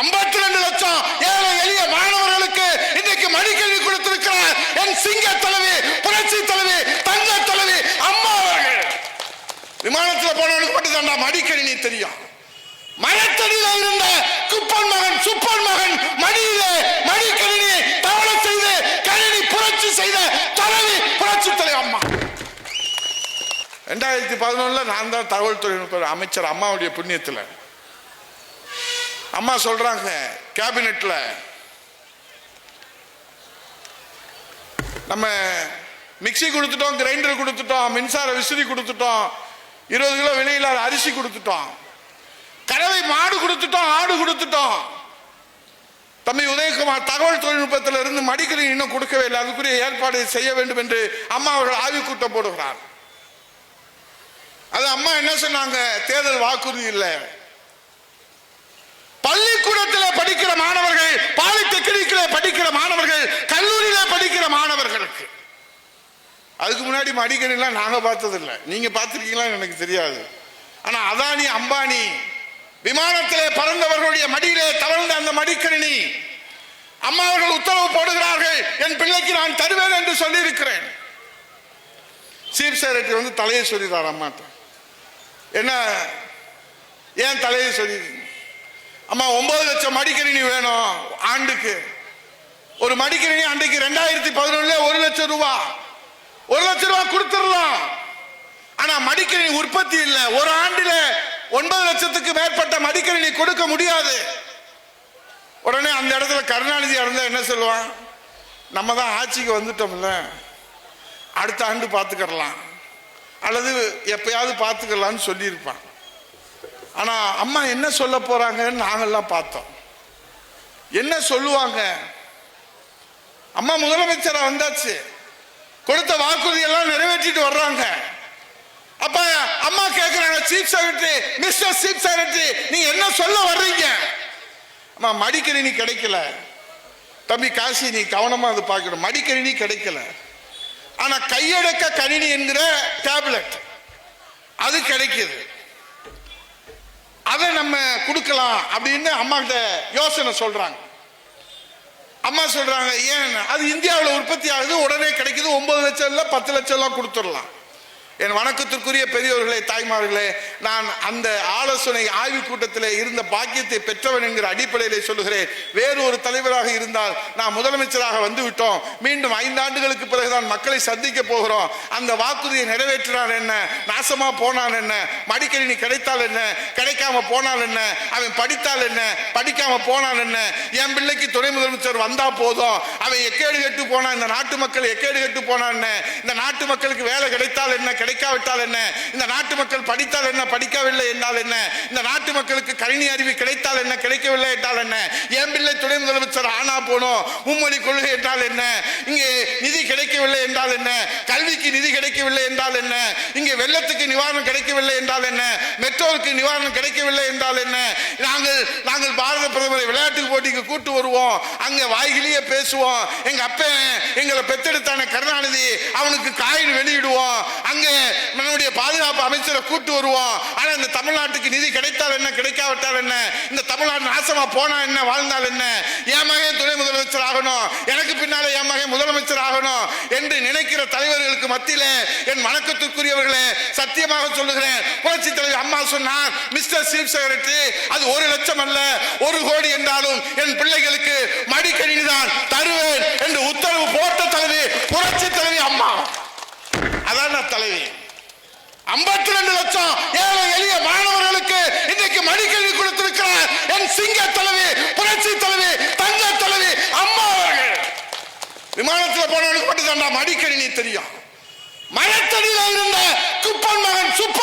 ஐம்பத்தி ரெண்டு லட்சம் ஏழை எளிய மாணவர்களுக்கு இன்னைக்கு மடிக்கல்வி கொடுத்திருக்கிறார். என் சிங்க தலைவி புரட்சி தலைவி தங்க தலைவி அம்மா அவர்கள். விமானத்துல போனவனுக்கு மட்டும் தாண்டா மடிக்கணினி தெரியும். மரத்தடியில் இருந்த குப்பன் மகன் சுப்பன் மகன் மடியிலே மடிக்கணினி தவளை செய்து கணினி புரட்சி செய்த தலைவி புரட்சி தலைவி அம்மா. ரெண்டாயிரத்தி பதினொன்னுல நான் தான் தகவல் தொழில்நுட்ப அமைச்சர் அம்மாவுடைய புண்ணியத்தில். அம்மா சொல்றாங்க கேபினெட்ல நம்ம மிக்ஸி கொடுத்துட்டோம் கிரைண்டர் கொடுத்துட்டோம் மின்சார விசிறி கொடுத்துட்டோம் இருபது கிலோ விலையில்லாத அரிசி கொடுத்துட்டோம். கறவை மாடு கொடுத்துட்டோம் ஆடு கொடுத்துட்டோம். தம்பி உதயகுமார் தகவல் தொழில்நுட்பத்தில் இருந்து மடிக்கணி இன்னும் கொடுக்கவே இல்லை. அதுக்குரிய ஏற்பாடு செய்ய வேண்டும் என்று அம்மா அவர்கள் ஆய்வு கூட்டம் போடுகிறார். அது அம்மா என்ன சொன்னாங்க? தேர்தல் வாக்குறுதி இல்லை. இருக்கு. அதுக்கு முன்னாடி மடிக்கணிலாம் நாங்க பார்த்ததில்லை. நீங்க பார்த்திருக்கீங்களான்னு எனக்கு தெரியாது. ஆனா அதானி அம்பானி விமானத்திலே பறந்தவர்களுடைய மடியிலே தவழ்ந்த அந்த மடிக்கணினி அம்மா அவர்கள் உத்தரவு போடுகிறார்கள் என் பிள்ளைக்கு நான் தருவேன் என்று சொல்லி இருக்கிறேன் சீஃப் செக்ரட்டரி வந்து தலையை சொல்லிடுறார் அம்மாட்ட. என்ன? ஏன் தலையை சொல்லி அம்மா ஒன்பது லட்சம் மடிக்கணினி வேணும் ஆண்டுக்கு. ஒரு மடிக்கணினி அன்றைக்கு ரெண்டாயிரத்தி பதினொன்னுல ஒரு லட்சம் ரூபாய் ஒரு லட்சம் ரூபாய் கொடுத்துடலாம். ஆனா மடிக்கணினி உற்பத்தி இல்லை. ஒரு ஆண்டுல ஒன்பது லட்சத்துக்கு மேற்பட்ட மடிக்கணினி கொடுக்க முடியாது. உடனே அந்த இடத்துல கருணாநிதி இருந்தா என்ன சொல்லுவான்? நம்ம தான் ஆட்சிக்கு வந்துட்டோம்ல. அடுத்த ஆண்டு பார்த்துக்கிறலாம் அல்லது எப்பயாவது பார்த்துக்கலாம்னு சொல்லியிருப்பான். ஆனால் அம்மா என்ன சொல்ல போறாங்கன்னு நாங்கள்லாம் பார்த்தோம். என்ன சொல்லுவாங்க? அம்மா முதலமைச்சரா வந்தாச்சு. கொடுத்த வாக்குறுதி எல்லாம் நிறைவேற்றிட்டு வர்றாங்க. அப்ப அம்மா கேட்கிறாங்க chief secretary mister chief secretary நீங்க என்ன சொல்ல வர்றீங்க? அம்மா மடிக்கணினி கிடைக்கல. தம்பி காசி நீ கவனமா அது பார்க்கணும். மடிக்கணினி கிடைக்கல. ஆனா கையடக்க கணினி என்கிற டேப்லெட் அது கிடைக்குது. அதை நம்ம கொடுக்கலாம் அப்படின்னு அம்மா கிட்ட யோசனை சொல்றாங்க. அம்மா சொல்றாங்க ஏன்? அது இந்தியாவில் உற்பத்தி ஆகுது உடனே கிடைக்குது ஒன்பது லட்சம் இல்லை பத்து லட்சம் எல்லாம் கொடுத்துடலாம். என் வணக்கத்திற்குரிய பெரியவர்களே தாய்மார்களே நான் அந்த ஆலோசனை ஆய்வு கூட்டத்தில் இருந்த பாக்கியத்தை பெற்றவன் என்கிற அடிப்படையில் சொல்லுகிறேன். வேறு ஒரு தலைவராக இருந்தால் நான் முதலமைச்சராக வந்துவிட்டோம். மீண்டும் ஐந்தாண்டுகளுக்கு பிறகுதான் மக்களை சந்திக்க போகிறோம். அந்த வாக்குறுதியை நிறைவேற்றினான் என்ன? நாசமாக போனான் என்ன? மடிக்கணினி கிடைத்தால் என்ன? கிடைக்காம போனால் என்ன? அவன் படித்தால் என்ன? படிக்காம போனான் என்ன? என் பிள்ளைக்கு துணை முதலமைச்சர் வந்தா போதும். அவன் எக்கேடு கெட்டு போனான் இந்த நாட்டு மக்கள் எக்கேடு கெட்டு போனான் இந்த நாட்டு மக்களுக்கு வேலை கிடைத்தால் என்ன? கிடைக்காவிட்டால் என்ன? இந்த நாட்டு மக்கள் படித்தால் என்ன? படிக்கவில்லை என்றால் என்ன? இந்த நாட்டு மக்களுக்கு கணினி அறிவு கிடைத்தால் என்ன? கிடைக்கவில்லை என்றால் என்ன? என் பிள்ளை துணை முதலமைச்சர் ஆனா போனோம் மும்மொழி கொள்கை என்றால் என்ன? இங்கே நிதி கிடைக்கவில்லை என்றால் என்ன? கல்விக்கு நிதி கிடைக்கவில்லை என்றால் என்ன? இங்கே வெள்ளத்துக்கு நிவாரணம் கிடைக்கவில்லை என்றால் என்ன? மெட்ரோவுக்கு நிவாரணம் கிடைக்கவில்லை என்றால் என்ன? நாங்கள் நாங்கள் பாரத பிரதமரை விளையாட்டு போட்டிக்கு கூட்டு வருவோம். அங்க வாய்கிலேயே பேசுவோம். எங்க அப்பன் எங்களை பெத்தெடுத்தான கருணாநிதி அவனுக்கு காயின் வெளியிடுவோம். அங்கே நம்முடைய பாதுகாப்பு அமைச்சரை கூட்டு வருவோம். ஆனா இந்த தமிழ்நாட்டுக்கு நிதி கிடைத்தால் என்ன கிடைக்காவிட்டால் என்ன? இந்த தமிழ்நாடு நாசமா போனா என்ன வாழ்ந்தால் என்ன? என் மகன் துணை முதலமைச்சர் ஆகணும். எனக்கு பின்னாலே என் மகன் முதலமைச்சர் ஆகணும் என்று நினைக்கிற தலைவர்களுக்கு மத்தியில் என் வணக்கத்திற்குரியவர்களே சத்தியமாக சொல்லுகிறேன். புரட்சி தலைவர் அம்மா சொன்னார் மிஸ்டர் சீப் செக்ரட்டரி அது ஒரு லட்சம் அல்ல ஒரு கோடி என்றாலும் என் பிள்ளைகளுக்கு மடிக்கணினி தான் தருவேன் என்று உத்தரவு போட்ட தலைவி புரட்சி தலைவி அம்மா. அதான் தலைவி. ஐம்பத்தி ரெண்டு லட்சம் ஏழை எளிய மாணவர்களுக்கு இன்னைக்கு மடிக்கல்வி கொடுத்திருக்கிறார். என் சிங்க தலைவி புரட்சி தலைவி தங்க தலைவி அம்மா அவர்கள். விமானத்தில் போனவனுக்கு மட்டும் தான் மடிக்கணினி தெரியும். மரத்தடியில இருந்த குப்பன் மகன் சுப்ப